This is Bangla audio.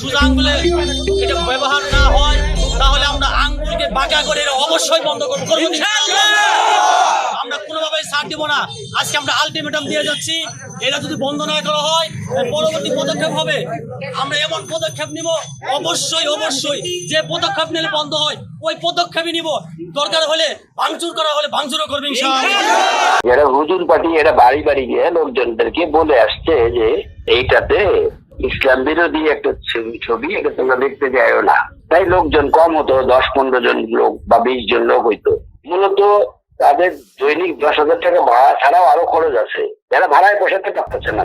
সোজা আঙ্গুলে এটা ব্যবহার না হয়, তাহলে আমরা আঙ্গুলকে বাঁকা করে অবশ্যই বন্ধ করব। আমরা কোনোভাবেই ছাড় দিব না। আজকে আমরা আলটিমেটাম দিয়ে যাচ্ছি, এটা যদি বন্ধ না করা হয় পরবর্তী পদক্ষেপ হবে। আমরা এমন পদক্ষেপ নিব, অবশ্যই অবশ্যই, যে পদক্ষেপ নিলে বন্ধ হয়, ওই পদক্ষেপই নিব। দরকার হলে ভাঙচুর করা হলে ভাঙচুরও করবে ইনশাআল্লাহ। এরা হুজুর পার্টি, এরা বাড়ি বাড়ি গিয়ে লোকজনদেরকে বলে আসছে যে এইটাতে ইসলাম বিরোধী একটা ছবি- এটা তোমরা দেখতে যাইও না। তাই লোকজন কম হতো দশ পনেরো জন লোক বা বিশ জন লোক হইতো। মূলত তাদের দৈনিক দশ হাজার টাকা ভাড়া ছাড়াও আরও খরচ আছে। যারা ভাড়ায় পোষাতে পারতেছে না।